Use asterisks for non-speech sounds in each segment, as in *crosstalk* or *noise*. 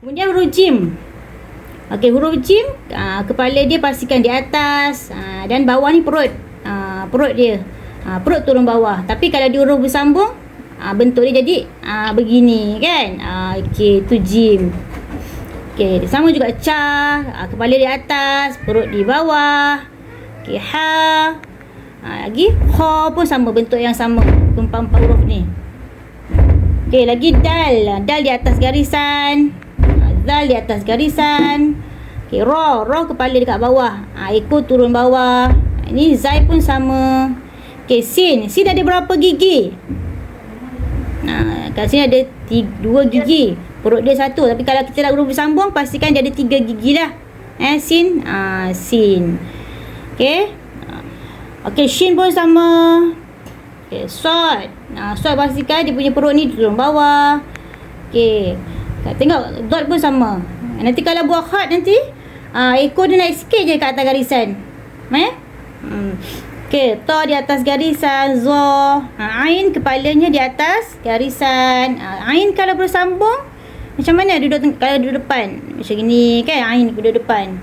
Kemudian huruf jim. Okey, huruf jim, uh, kepala dia pastikan di atas uh, dan bawah ni perut. Uh, perut dia. Uh, perut turun bawah. Tapi kalau dia huruf bersambung, uh, bentuk dia jadi uh, begini kan. Okey, tu jim. Okey, sama juga ca, uh, kepala di atas, perut di bawah. Okey, ha. Uh, lagi kha pun sama bentuk yang sama. Empat-empat huruf ni. Okey, lagi dal. Dal di atas garisan. Zal di atas garisan. Okey, ra. Ra kepala dekat bawah. Ha, ekor turun bawah. Ini zai pun sama. Okey, sin. Sin ada berapa gigi? Ha, kat sini ada tiga, dua gigi. Perut dia satu. Tapi kalau kita nak huruf bersambung, pastikan dia ada tiga gigi lah. Eh, sin. Ha, sin. Okey. Okey, shin pun sama. Okey, sod. Nah, sod pastikan dia punya perut ni turun bawah. Okey. Tengok dot pun sama. Nanti kalau buat khat nanti ah ekor dia naik sikit je kat atas garisan. Eh? Hmm. Okey, to di atas garisan, zo. Ha, ain kepalanya di atas garisan. Ha, ain kalau bersambung macam mana duduk kalau duduk depan? Macam gini kan ain duduk depan.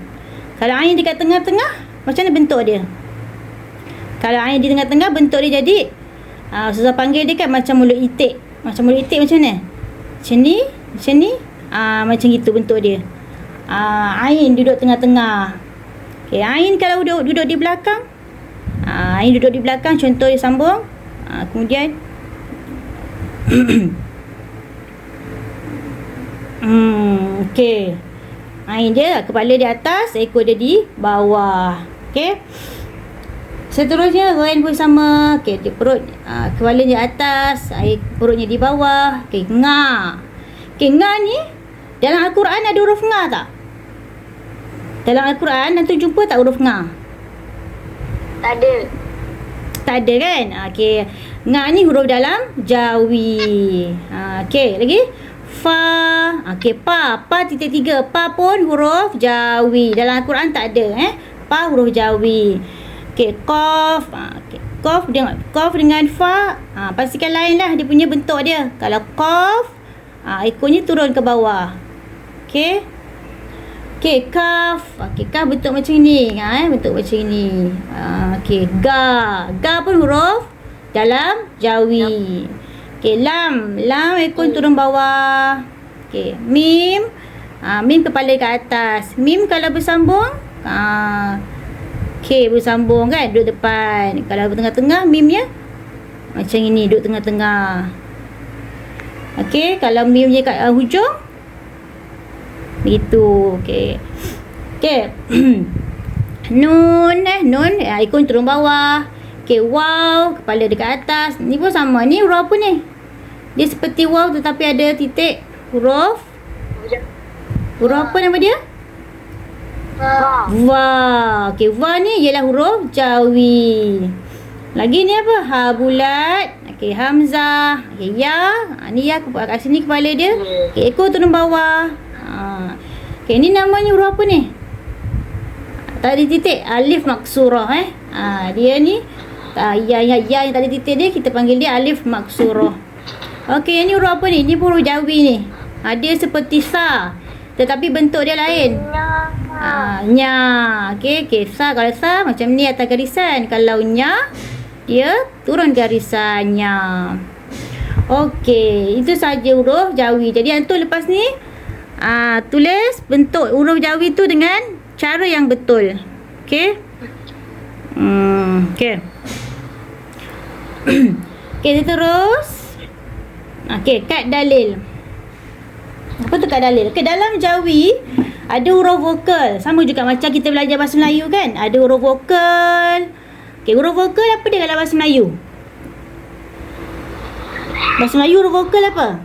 Kalau ain dekat tengah-tengah, macam mana bentuk dia? Kalau ain di tengah-tengah bentuk dia jadi Ah, uh, susah panggil dia kan macam mulut itik. Macam mulut itik macam mana? Macam ni, macam ni. Uh, macam gitu bentuk dia. Uh, Ain duduk tengah-tengah. Okey, Ain kalau duduk duduk di belakang. Uh, Ain duduk di belakang contoh dia sambung. Uh, kemudian *coughs* Hmm, okey. Ain dia kepala di atas, ekor dia di bawah. Okey. Seterusnya Ghain pun sama. Dia perut uh, kepalanya atas, air perutnya di bawah. Okey, nga. Okey, nga ni dalam al-Quran ada huruf nga tak? Dalam al-Quran nanti jumpa tak huruf nga? Tak ada. Tak ada kan? Okey. Nga ni huruf dalam Jawi. Ha, okey, lagi fa. Okey, pa. Pa titik tiga. Pa pun huruf Jawi. Dalam al-Quran tak ada eh. Pa huruf Jawi. Okey, qaf. Ha, okey. Qaf dengan qaf dengan fa, ha, pastikan lain lah dia punya bentuk dia. Kalau qaf, ha, ekornya turun ke bawah. Okey. Okey, kaf. Okey, kaf bentuk macam ni. Ha, eh, bentuk macam ni. Ha, okey, ga. Ga pun huruf dalam jawi. Okey, lam. Lam ekor turun bawah. Okey, mim. Ha, mim kepala ke atas. Mim kalau bersambung, ha, K bersambung kan duduk depan kalau tengah-tengah mimnya macam ini duduk tengah-tengah Okey kalau mimnya kat uh, hujung begitu okey okey *clears throat* nun eh nun eh, ikon turun bawah okey wow kepala dekat atas ni pun sama ni huruf apa ni dia seperti wow tetapi ada titik huruf huruf apa nama dia Va. Va. Okey, va ni ialah huruf Jawi. Lagi ni apa? Ha bulat. Okey, hamzah. Okey, ya. Ha, ni ya kat sini kepala dia. Okey, ekor turun bawah. Ha. Okey, ni namanya huruf apa ni? Tadi titik alif maksurah eh. Ha, dia ni ha, ya, ya, ya yang tadi titik dia kita panggil dia alif maksurah. Okey, ni huruf apa ni? Ni huruf Jawi ni. Ha, dia seperti sa. Tetapi bentuk dia lain. Ha, nya. Okey, okey. Sa kalau sa macam ni atas garisan. Kalau nya dia turun garisannya. Okey, itu saja huruf Jawi. Jadi antum lepas ni ah tulis bentuk huruf Jawi tu dengan cara yang betul. Okey. Hmm, okey. *clears throat* okey, terus. Okey, kad dalil. Apa tu kat dalil? Ke dalam Jawi ada huruf vokal. Sama juga macam kita belajar bahasa Melayu kan? Ada huruf vokal. Okey, huruf vokal apa dia dalam bahasa Melayu? Bahasa Melayu huruf vokal apa?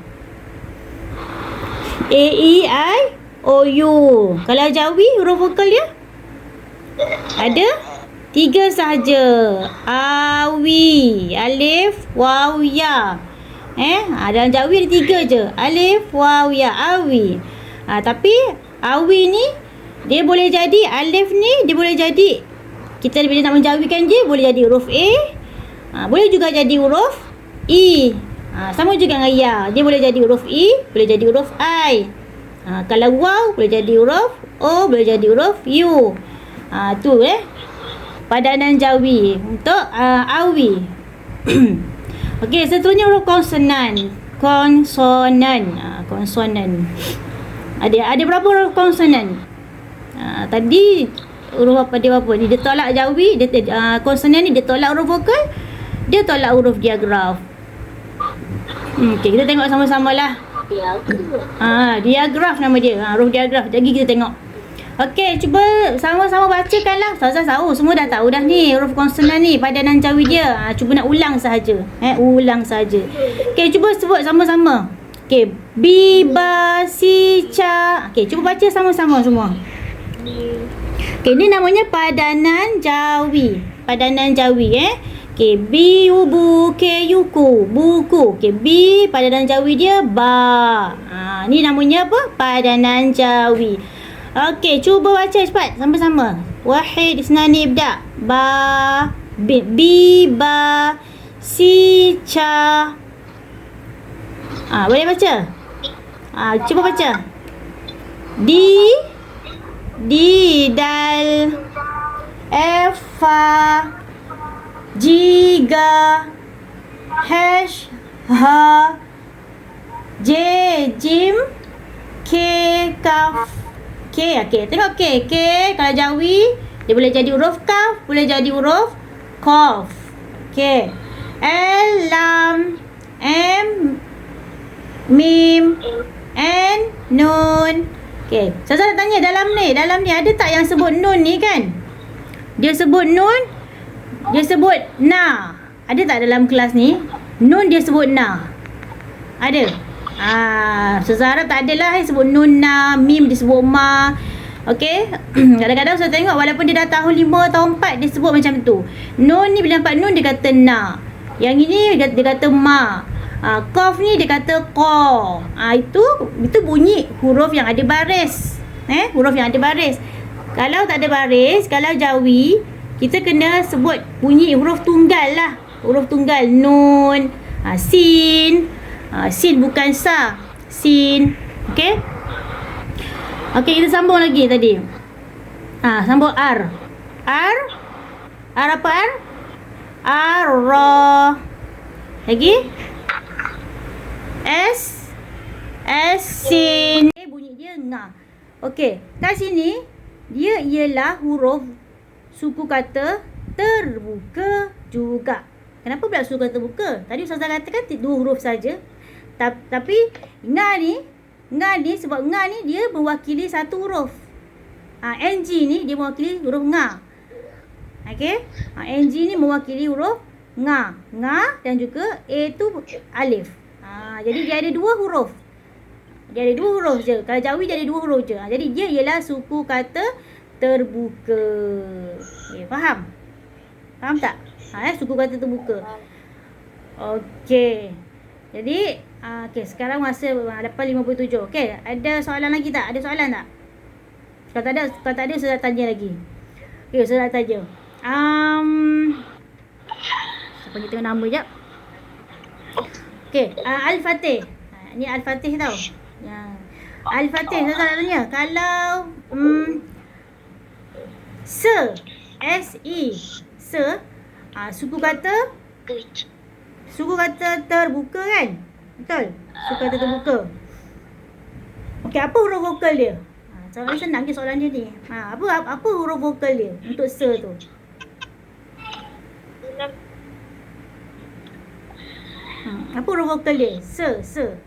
A E I O U. Kalau Jawi huruf vokal dia? Ada tiga sahaja. Awi, alif, waw, ya. Eh, ha, dalam Jawi ada tiga je. Alif, waw, ya, awi. Ha, tapi awi ni dia boleh jadi alif ni dia boleh jadi kita bila nak menjawikan je boleh jadi huruf A. Ha, boleh juga jadi huruf E. Ha, sama juga dengan ya. Dia boleh jadi huruf E, boleh jadi huruf I. Ha, kalau waw boleh jadi huruf O, boleh jadi huruf U. Ha, tu eh. Padanan jawi untuk uh, awi. *clears throat* Okey, seterusnya huruf konsonan. Konsonan. Ha, konsonan. Ada ada berapa huruf konsonan? Ha, tadi huruf apa dia apa? Ni dia tolak jawi, dia uh, konsonan ni dia tolak huruf vokal, dia tolak huruf diagraf. Hmm, okay, kita tengok sama-sama lah. Ha, diagraf nama dia. Ha, huruf diagraf. Jadi kita tengok. Okey, cuba sama-sama bacakanlah. Ustazah tahu, semua dah tahu dah ni huruf konsonan ni padanan jawi dia. Ha, cuba nak ulang sahaja. Eh, ulang sahaja. Okey, cuba sebut sama-sama. Okey, bi ba si ca. Okey, cuba baca sama-sama semua. Okey, ni namanya padanan jawi. Padanan jawi eh. Okey, bi u bu ke yu ku. Buku. Okey, bi padanan jawi dia ba. Ha, ni namanya apa? Padanan jawi. Okey, cuba baca cepat sama-sama. Wahid isnani ibda. Ba bi, bi ba si ca. Ah, boleh baca? Ah, cuba baca. Di di dal F fa Jiga Hash Ha J Jim K Kaf K okay. Tengok K K. Kalau jawi Dia boleh jadi huruf kaf Boleh jadi huruf Kof. K. L Lam M Mim N Nun Okay Saya nak tanya dalam ni Dalam ni ada tak yang sebut nun ni kan Dia sebut nun dia sebut na. Ada tak dalam kelas ni? Nun dia sebut na. Ada? Ah, Sezara tak adalah yang sebut nun na, mim dia sebut ma. Okey. *clears throat* Kadang-kadang saya tengok walaupun dia dah tahun 5, tahun 4 dia sebut macam tu. Nun ni bila nampak nun dia kata na. Yang ini dia, dia kata ma. Ah, kof ni dia kata ko. Ah, itu itu bunyi huruf yang ada baris. Eh, huruf yang ada baris. Kalau tak ada baris, kalau jawi, kita kena sebut bunyi huruf tunggal lah. Huruf tunggal nun, ha, sin. Ha, sin bukan sa. Sin. Okey? Okey, kita sambung lagi tadi. Ha, sambung R. R. R apa R? R. Ra. Lagi? S. S. Eh, bunyi dia nga. Okey, kat sini dia ialah huruf suku kata terbuka juga. Kenapa pula suku kata terbuka? Tadi Ustazah katakan dua huruf saja. Tapi nga ni, nga ni sebab nga ni dia mewakili satu huruf. Ha, NG ni dia mewakili huruf nga. Okey? Ha, NG ni mewakili huruf nga. Nga dan juga A tu alif. Ha, jadi dia ada dua huruf. Dia ada dua huruf je. Kalau Jawi dia ada dua huruf je. Ha, jadi dia ialah suku kata terbuka. Okay, faham? Faham tak? Ha, eh, suku kata terbuka. Okey. Jadi, uh, okey, sekarang masa lepas 57. Okey, ada soalan lagi tak? Ada soalan tak? Kalau tak ada, kalau tak ada, saya tanya lagi. Okey, saya tanya. Um, siapa tengok nama jap? Okey, uh, Al-Fatih. Uh, ni Al-Fatih tau. Ya. Al-Fatih, saya nak tanya. Kalau um, Se S E Se uh, Suku kata Suku kata terbuka kan Betul Suku kata terbuka Okey apa huruf vokal dia Soalan senang ke soalan dia ni ha, apa, apa apa huruf vokal dia Untuk se tu hmm, Apa huruf vokal dia Se Se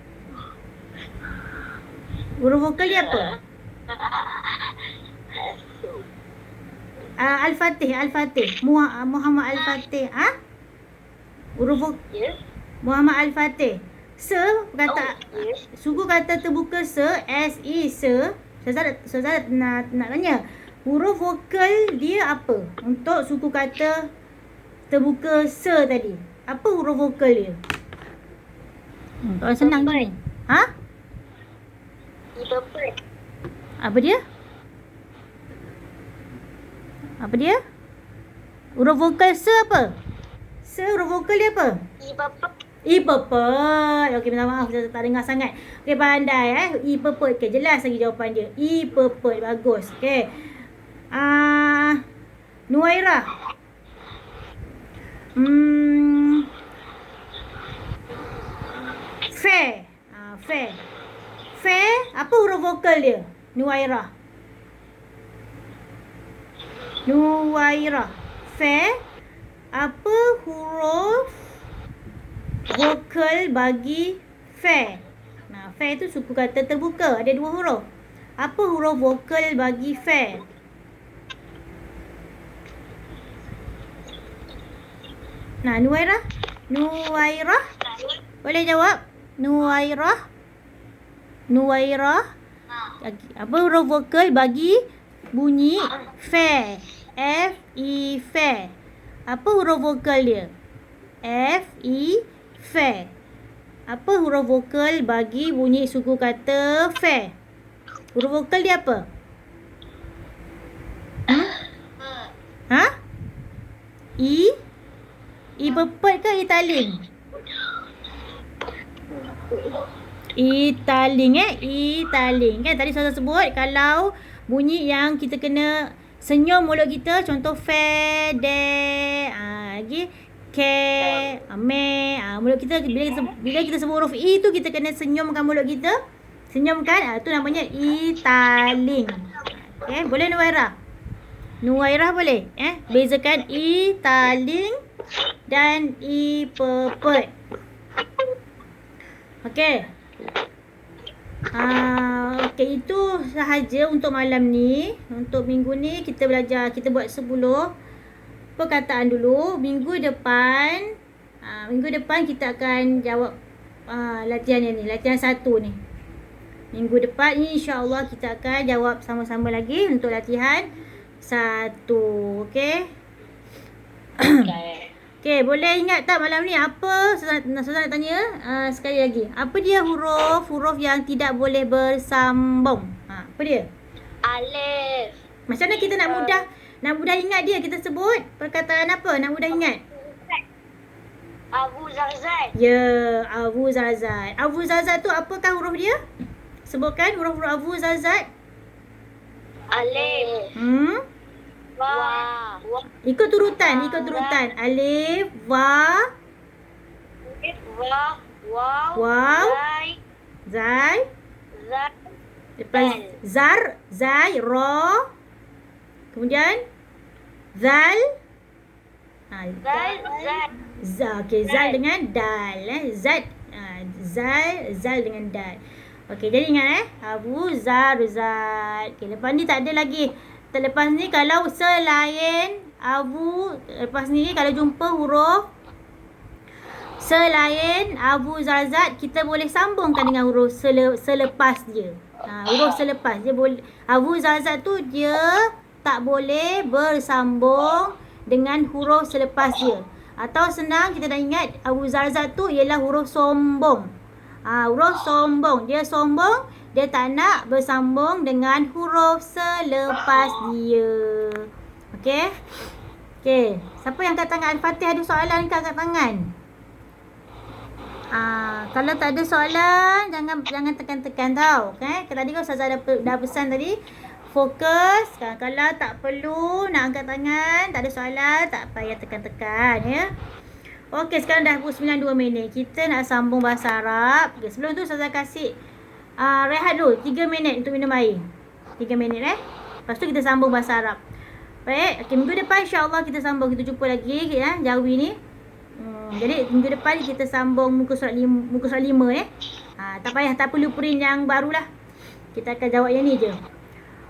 Huruf vokal dia apa uh, Al-Fatih, Al-Fatih. Ah, Muhammad Al-Fatih. Ah? Ha? Huruf yeah. Muhammad Al-Fatih. Se kata oh, yeah. suku kata terbuka se S E se. Saya saya nak nak tanya. Huruf vokal dia apa? Untuk suku kata terbuka se tadi. Apa huruf vokal dia? Hmm, tak senang ni. Ha? Apa dia? Apa dia? Huruf vokal se apa? Se huruf vokal dia apa? I bapa. E pepet. Okey, minta maaf saya tak dengar sangat. Okey, pandai eh. E pepet. Okey, jelas lagi jawapan dia. E pepet. Bagus. Okey. Ah, uh, Nuaira. Hmm. Fair. Uh, fair. Fair, apa huruf vokal dia? Nuaira. Nuaira. Fair. Apa huruf vokal bagi fair? Nah, fair tu suku kata terbuka. Ada dua huruf. Apa huruf vokal bagi fair? Nah, Nuaira? Nuaira? Boleh jawab? Nuaira? Nuaira? Apa huruf vokal bagi bunyi fair? F E fair. Apa huruf vokal dia? F E fair. Apa huruf vokal bagi bunyi suku kata fair? Huruf vokal dia apa? Hmm? Ha? E? E pepet ke Italing? Italing eh? Italing kan? Tadi saya sebut kalau bunyi yang kita kena senyum mulut kita contoh fe de ah lagi ke me ah mulut kita bila kita bila kita sebut huruf i tu kita kena senyumkan mulut kita. Senyumkan ah tu namanya italing okey boleh nuaira nuaira boleh eh? Bezakan italing dan i pepet okey Ah, okey itu sahaja untuk malam ni. Untuk minggu ni kita belajar kita buat 10 perkataan dulu. Minggu depan ah, minggu depan kita akan jawab ah, latihan yang ni, latihan satu ni. Minggu depan insya-Allah kita akan jawab sama-sama lagi untuk latihan satu. Okey. Okay. Okey, boleh ingat tak malam ni apa Susana nak tanya uh, sekali lagi. Apa dia huruf huruf yang tidak boleh bersambung? Ha, apa dia? Alif. Macam mana kita nak mudah nak mudah ingat dia? Kita sebut perkataan apa? Nak mudah ingat? Abu Zazat. Ya, Abu Zazat. Abu Zazat tu apakah huruf dia? Sebutkan huruf-huruf Abu Zazat. Alif. Hmm? Wa. Ikut turutan, ikut turutan. Alif, wa, Wa. Waw. Waw. Zai. zai. Zai. Lepas zar, zai, ro. Kemudian zal. Ha, Zai. Zai. za, okey, zal dengan dal eh. Zat. Ha, zal, zal dengan dal. Okey, jadi ingat eh. Abu Zar Zat. Okey, lepas ni tak ada lagi. Terlepas ni kalau selain Abu lepas ni kalau jumpa huruf selain Abu Zazat kita boleh sambungkan dengan huruf sele, selepas dia. Ha, huruf selepas dia boleh Abu Zazat tu dia tak boleh bersambung dengan huruf selepas dia. Atau senang kita dah ingat Abu Zazat tu ialah huruf sombong. Ha, huruf sombong. Dia sombong dia tak nak bersambung dengan huruf selepas dia. Okey? Okey. Siapa yang angkat tangan? Al-Fatih ada soalan ke angkat tangan? Ah, kalau tak ada soalan, jangan jangan tekan-tekan tau. Okay? Tadi kan Ustazah dah, dah pesan tadi. Fokus. Kalau tak perlu nak angkat tangan, tak ada soalan, tak payah tekan-tekan. Ya? Okey, sekarang dah pukul 92 minit. Kita nak sambung bahasa Arab. Okay, sebelum tu Ustazah kasih uh, rehat dulu 3 minit untuk minum air. 3 minit eh. Lepas tu kita sambung bahasa Arab. Baik, okay, minggu depan insya-Allah kita sambung kita jumpa lagi ya Jawi ni. Hmm, jadi minggu depan kita sambung muka surat 5 muka surat 5 eh. Ha, tak payah tak perlu print yang barulah. Kita akan jawab yang ni je.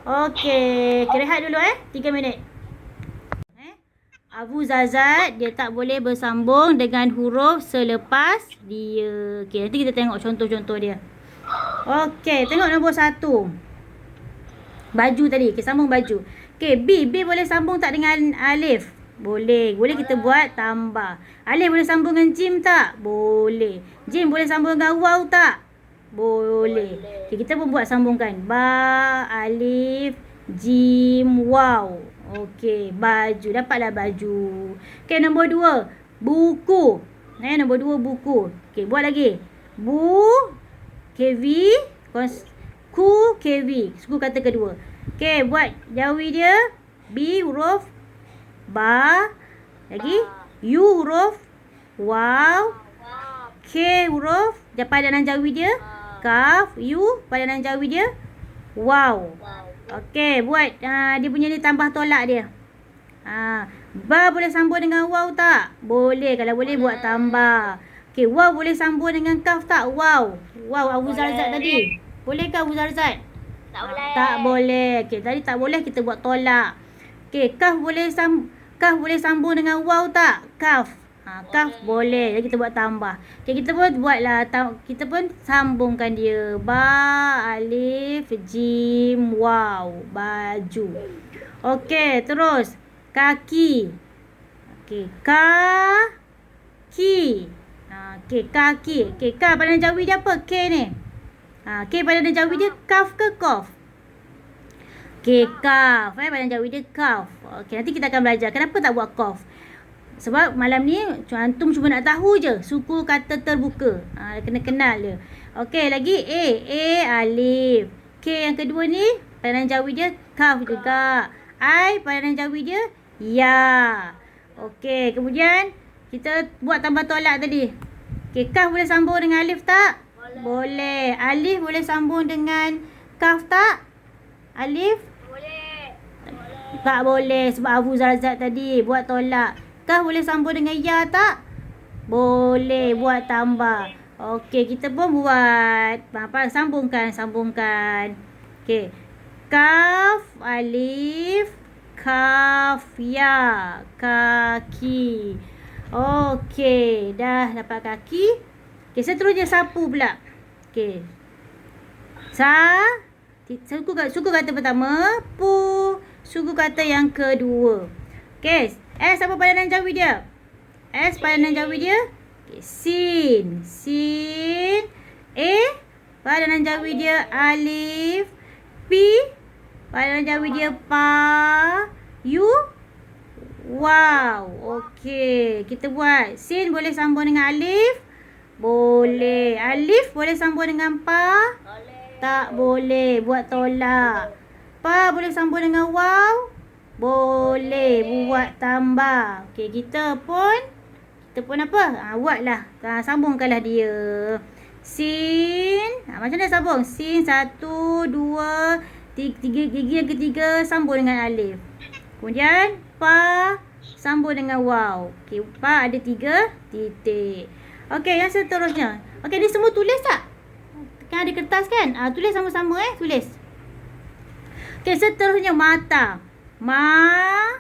Okey, rehat dulu eh 3 minit. Eh? Abu Zazat dia tak boleh bersambung dengan huruf selepas dia. Okey, nanti kita tengok contoh-contoh dia. Okey, tengok nombor satu. Baju tadi. Okey, sambung baju. Okey, B. B boleh sambung tak dengan alif? Boleh. Boleh kita buat tambah. Alif boleh sambung dengan jim tak? Boleh. Jim boleh sambung dengan waw tak? Boleh. Okey, kita pun buat sambungkan. Ba, alif, jim, waw. Okey, baju. Dapatlah baju. Okey, nombor dua. Buku. Eh, nombor dua buku. Okey, buat lagi. Bu, KV, kos, ku, KV. Suku kata kedua. Okey, buat jauhi dia. B huruf ba. Lagi. U huruf wow. Wow. K huruf padanan jauhi dia. Kaf, U padanan jauhi dia. Wow. Wow. Okey, buat uh, dia punya ni tambah tolak dia. Ha, ba boleh sambung dengan waw tak? Boleh. Kalau boleh buat tambah. Okey, waw boleh sambung dengan kaf tak? Wow. Wow Abu Zarzat tadi. Boleh ke Abu Zarzat? Tak boleh. Tak boleh. Okey, tadi tak boleh kita buat tolak. Okey, kaf boleh sam kaf boleh sambung dengan waw tak? Kaf. Ha, kaf boleh. Jadi kita buat tambah. Okey, kita pun buatlah kita pun sambungkan dia. Ba, alif, jim, waw, baju. Okey, terus kaki. Okey, ka ki. Ha, okey, kaki. Okey, ka pada jawi dia apa? K ni. Ha, K pada jawi dia kaf ke kof? Okey, kaf. Eh, pada jawi dia kaf. Okey, nanti kita akan belajar. Kenapa tak buat kof? Sebab malam ni antum cuma nak tahu je suku kata terbuka. Ha, kena kenal dia. Okey, lagi A. A alif. K yang kedua ni padanan jawi dia kaf juga. I padanan jawi dia ya. Okey, kemudian kita buat tambah tolak tadi. Okey, kaf boleh sambung dengan alif tak? Boleh. Boleh. Alif boleh sambung dengan kaf tak? Alif? Boleh. Boleh. Tak boleh sebab Abu Zarzat tadi buat tolak. Kah boleh sambung dengan ya tak? Boleh buat tambah. Okey, kita pun buat. Apa sambungkan, sambungkan. Okey. Kaf, alif, kaf, ya, kaki. Okey, dah dapat kaki. Okey, seterusnya sapu pula. Okey. Sa suku kata, suku kata pertama, pu, suku kata yang kedua. Okey, S apa padanan jawi dia? S padanan jawi dia? Okey, sin, sin. A padanan jawi dia alif. P padanan jawi dia pa. U Wow, okey. Kita buat sin boleh sambung dengan alif? Boleh. Alif boleh sambung dengan pa? Boleh. Tak boleh buat tolak. Pa boleh sambung dengan waw? Boleh buat tambah. Okey, kita pun kita pun apa? Ha, buatlah. Ha, sambungkanlah dia. Sin. Ha, macam mana sambung? Sin satu, dua, tiga, tiga gigi yang ketiga sambung dengan alif. Kemudian pa sambung dengan waw. Okey, pa ada tiga titik. Okey, yang seterusnya. Okey, ni semua tulis tak? Kan ada kertas kan? Ah, tulis sama-sama eh, tulis. Okey, seterusnya mata. Ma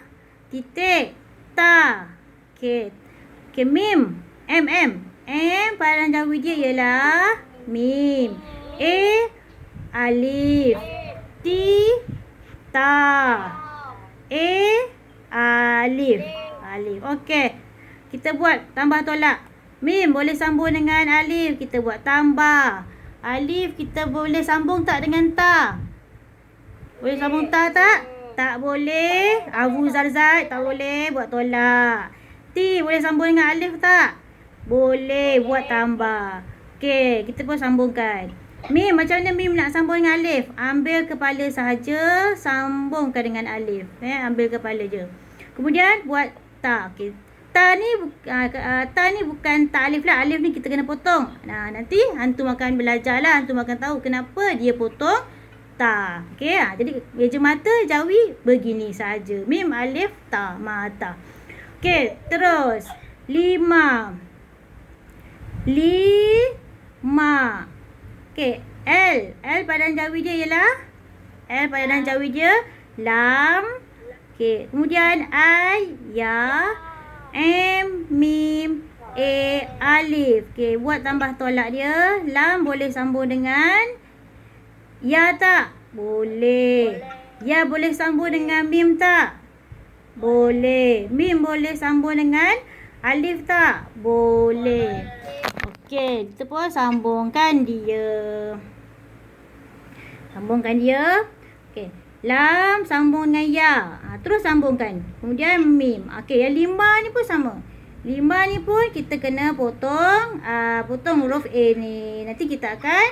titik ta. Okey. Okey, mim. M M. M padanan jawi dia ialah mim. A alif. T ta. A alif. Alif. Okey. Kita buat tambah tolak. Mim boleh sambung dengan alif. Kita buat tambah. Alif kita boleh sambung tak dengan ta? Boleh sambung ta tak? Tak boleh. Abu Zarzat tak boleh buat tolak. T boleh sambung dengan alif tak? Boleh buat tambah. Okey, kita pun sambungkan. Mim macam mana Mim nak sambung dengan alif? Ambil kepala sahaja, sambungkan dengan alif. Eh, ambil kepala je. Kemudian buat ta. Okey. Ta ni uh, ta ni bukan ta alif lah. Alif ni kita kena potong. Nah, nanti antum akan belajar lah. Antum akan tahu kenapa dia potong ta. Okey, ha, jadi meja mata jawi begini saja. Mim alif ta mata. Okey, terus lima. Lima. Okey, L. L padanan jawi dia ialah L padanan jawi dia lam. Okey, kemudian I ya M mim A alif. Okey, buat tambah tolak dia. Lam boleh sambung dengan ya tak? Boleh. Ya boleh sambung dengan mim tak? Boleh. Mim boleh sambung dengan alif tak? Boleh. Okey, kita pun sambungkan dia. Sambungkan dia. Okey. Lam sambung dengan ya. Ha, terus sambungkan. Kemudian mim. Okey, yang lima ni pun sama. Lima ni pun kita kena potong uh, potong huruf A ni. Nanti kita akan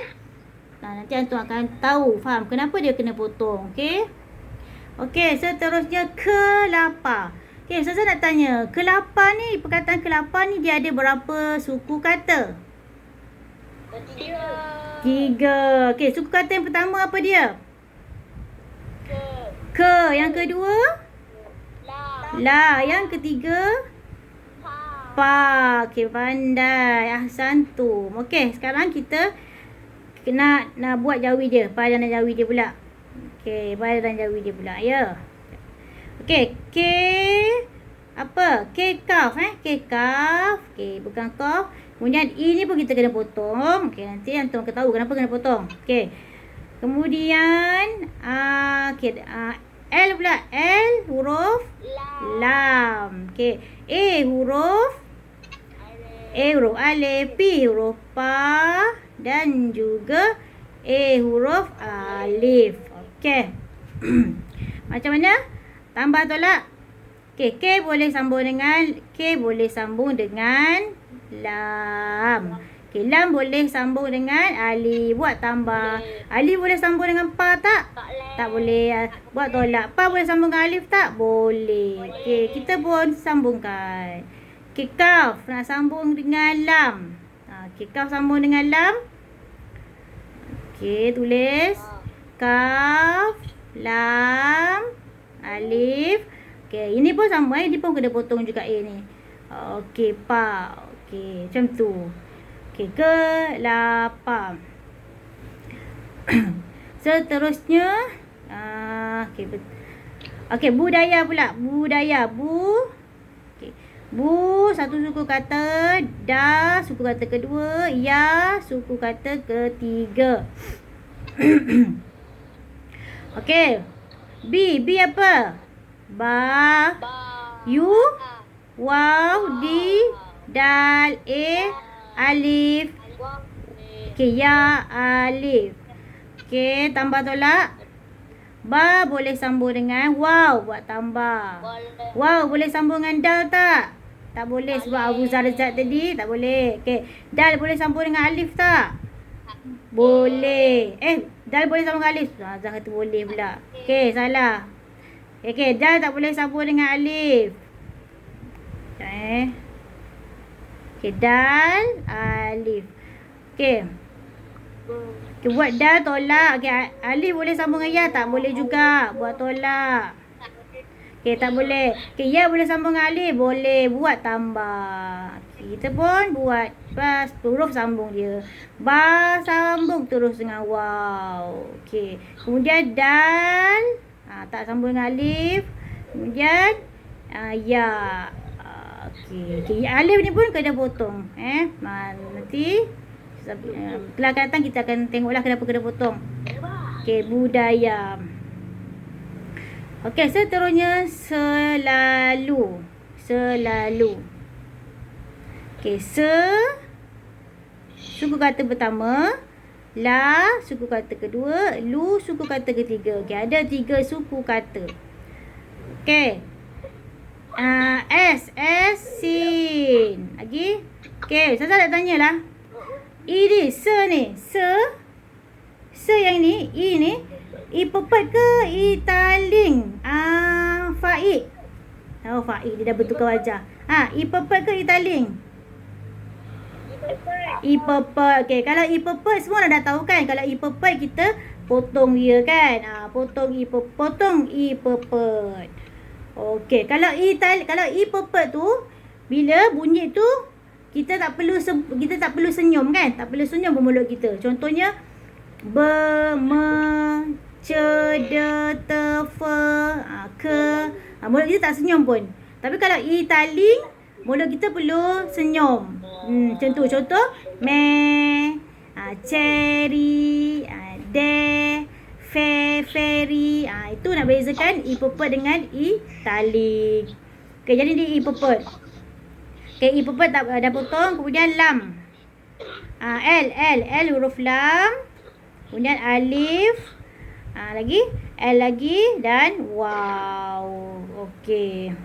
uh, nanti antum akan tahu faham kenapa dia kena potong. Okey. Okey, seterusnya kelapa. Okey, saya nak tanya, kelapa ni perkataan kelapa ni dia ada berapa suku kata? Ketiga. Tiga. Okey, suku kata yang pertama apa dia? Ke. Yang kedua? La. La. Yang ketiga? Pa. Pa. Okey, pandai. Ahsantum. Okey, sekarang kita kena nak buat jawi dia. Pada dan jawi dia pula. Okey, pada dan jawi dia pula. Ya. Okey, K apa? K kaf eh. K kaf. Okey, bukan kaf. Kemudian I ni pun kita kena potong. Okey, nanti antum akan tahu kenapa kena potong. Okey. Kemudian ah uh, okey uh, L pula. L huruf La. lam. Okey. A huruf Alif. A huruf alif, P huruf pa dan juga A huruf alif. Okey. *clears throat* Macam mana? Tambah tolak. Okey, K boleh sambung dengan K boleh sambung dengan lam. Okey, lam boleh sambung dengan alif. Buat tambah. Alif boleh sambung dengan pa tak? Tak boleh. Tak boleh. ah, Buat tolak. Pa boleh sambung dengan alif tak? Boleh. Okey, kita pun sambungkan. Okey, kaf nak sambung dengan lam. Ha, Okey, kaf sambung dengan lam. Okey, tulis. Kaf, lam, alif. Okey, ini pun sama eh. Dia pun kena potong juga A ni. Okey, pa. Okey, macam tu. Okey, ke lapan. *clears throat* Seterusnya ah okey Okey budaya pula. Budaya bu okey. Bu satu suku kata, da suku kata kedua, ya suku kata ketiga. *clears throat* okey. B B apa? Ba Ba. yu waw di dal e alif. Okey, ya alif. Okey, tambah tolak. Ba boleh sambung dengan waw buat tambah. Boleh. Waw boleh sambung dengan dal tak? Tak boleh sebab Abu Zarzat tadi tak boleh. Okey, dal boleh sambung dengan alif tak? Boleh. Eh, dal boleh sambung dengan alif. Ah, Zah kata boleh pula. Okey, salah. Okey, dal tak boleh sambung dengan alif. Eh. Okey, dal, alif. Okey. Okay, buat dal tolak. Okey, a- alif boleh sambung dengan ya tak? Boleh juga. Buat tolak. Okey, tak boleh. Okey, ya boleh sambung dengan alif? Boleh. Buat tambah. Okay, kita pun buat pas huruf sambung dia. Ba sambung terus dengan waw. Okey. Kemudian dal. Ha, tak sambung dengan alif. Kemudian uh, ya. Okey. Okay. Alif ni pun kena potong. Eh, nanti uh, kelak akan datang kita akan tengoklah kenapa kena potong. Okey, budaya. Okey, seterusnya selalu. Selalu. Okey, se suku kata pertama, la suku kata kedua, lu suku kata ketiga. Okey, ada tiga suku kata. Okey. Uh, S S sin. Lagi? Okey, saya nak tanyalah. I ni, se ni, se se yang ni, i ni, i pepet ke i taling? Ah, faid. Oh, faid dia dah bertukar wajah. Ha, i pepet ke i taling? I pepet. Okey, kalau i pepet semua dah tahu kan? Kalau i pepet kita potong dia kan? Ah, potong i pepet, potong i pepet. Okey, kalau tal kalau i pepet tu bila bunyi tu kita tak perlu kita tak perlu senyum kan? Tak perlu senyum bermulut kita. Contohnya be me ce de te fe ha, ke ha, mulut kita tak senyum pun. Tapi kalau i taling mulut kita perlu senyum. Hmm, macam tu contoh me ha, cherry ha, de fe fairy ha, itu nak bezakan i pepet dengan i taling. Okey jadi dia i pepet. Okey i pepet dah, dah potong kemudian lam. Ha, L L L huruf lam. Kemudian alif. Ha, lagi L lagi dan wow. Okey.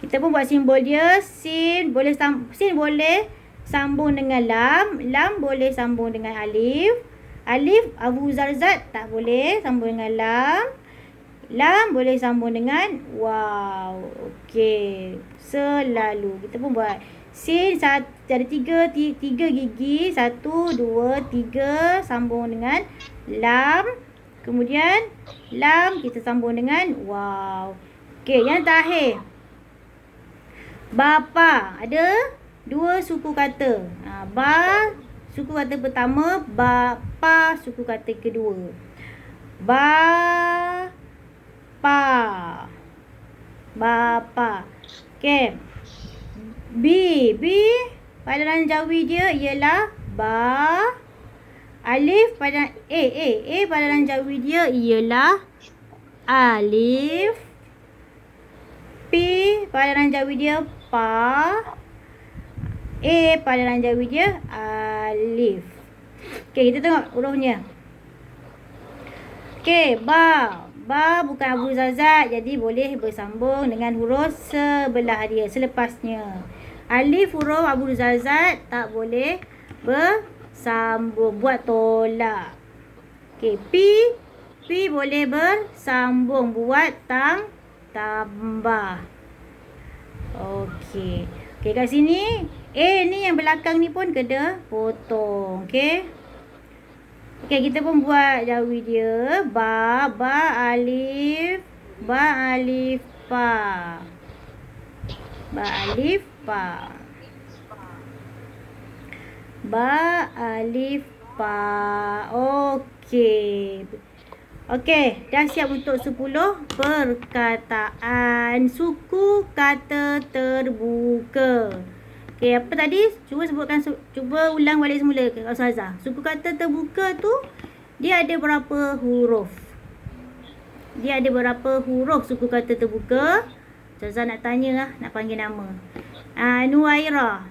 Kita pun buat simbol dia. Sin boleh sam sin boleh sambung dengan lam. Lam boleh sambung dengan alif. Alif Abu Zarzat tak boleh sambung dengan lam. Lam boleh sambung dengan wow. Okey. Selalu. Kita pun buat sin sat, ada tiga, tiga gigi. Satu, dua, tiga. Sambung dengan lam. Kemudian lam kita sambung dengan wow. Okey, yang terakhir. Bapa. Ada dua suku kata. Ha, ba suku kata pertama, bapa suku kata kedua. Ba pa. Bapa. Okey. B. B padanan jawi dia ialah ba. Alif pada A. A. A padanan jawi dia ialah alif. P padanan jawi dia pa. A padanan jawi dia alif. Okey, kita tengok hurufnya. Okey, ba. Ba bukan Abu Zazat jadi boleh bersambung dengan huruf sebelah dia selepasnya. Alif huruf Abu Zazat tak boleh bersambung buat tolak. Okey, P P boleh bersambung buat tang tambah. Okey. Okey kat sini A ni yang belakang ni pun kena potong. Okey. Okey kita pun buat jawi dia. Ba ba alif ba alif pa. Ba alif pa. Ba alif pa. Okey. Okey, dah siap untuk 10 perkataan suku kata terbuka. Okey, apa tadi? Cuba sebutkan cuba ulang balik semula ke Ustazah. Suku kata terbuka tu dia ada berapa huruf? Dia ada berapa huruf suku kata terbuka? Ustazah nak tanya lah, nak panggil nama. Ah, uh, Nuaira.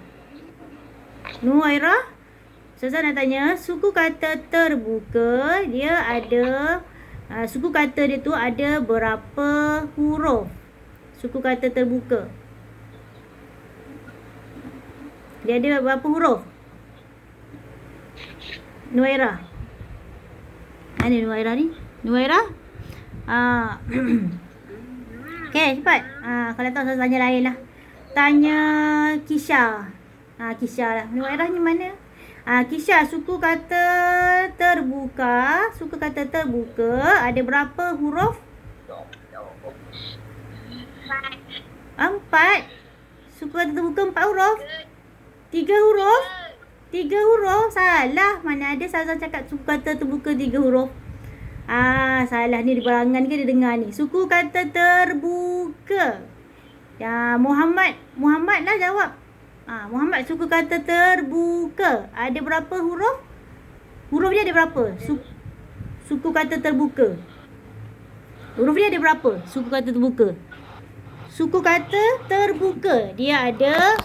Nuaira? Ustazah nak tanya, suku kata terbuka dia ada Uh, suku kata dia tu ada berapa huruf? Suku kata terbuka. Dia ada berapa huruf? Nuaira. Mana Nuaira ni? Nuaira? Ah. *clears throat* Okey, cepat. Ah, kalau tahu saya tanya lain lah. Tanya Kisha. Ah, Kisha lah. Nuaira ni mana? Ah, Kisha, suku kata terbuka, suku kata terbuka ada berapa huruf? Empat. Suku kata terbuka empat huruf? Tiga huruf? Tiga huruf? Salah. Mana ada Salah cakap suku kata terbuka tiga huruf? Ah, salah ni di barangan ke dia dengar ni. Suku kata terbuka. Ya, Muhammad. Muhammad lah jawab. Ha, Muhammad suku kata terbuka. Ada berapa huruf? Huruf dia ada berapa? Suku, suku kata terbuka. Huruf dia ada berapa? Suku kata terbuka. Suku kata terbuka. Dia ada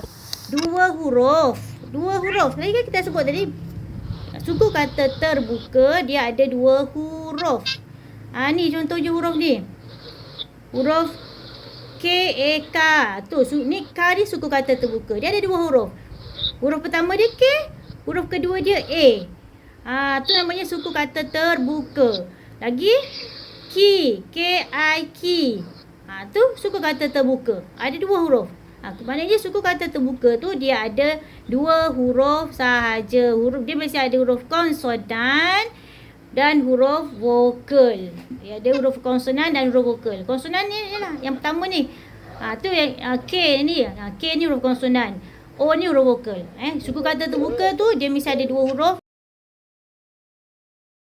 dua huruf. Dua huruf. Tadi kan kita sebut tadi. Suku kata terbuka. Dia ada dua huruf. Ha, ni contohnya huruf ni. Huruf K-A-K. Tu, ni K ni suku kata terbuka. Dia ada dua huruf. Huruf pertama dia K. Huruf kedua dia A. Ha, tu namanya suku kata terbuka. Lagi K. K-I-K. Ha, tu suku kata terbuka. Ada dua huruf. Ha, maknanya suku kata terbuka tu dia ada dua huruf sahaja. Huruf dia mesti ada huruf konsonan dan huruf vokal. Ya, ada huruf konsonan dan huruf vokal. Konsonan ni ialah yang pertama ni. Ha, tu yang ha, K ni. Ha, K ni huruf konsonan. O ni huruf vokal. Eh, suku kata terbuka tu dia mesti ada dua huruf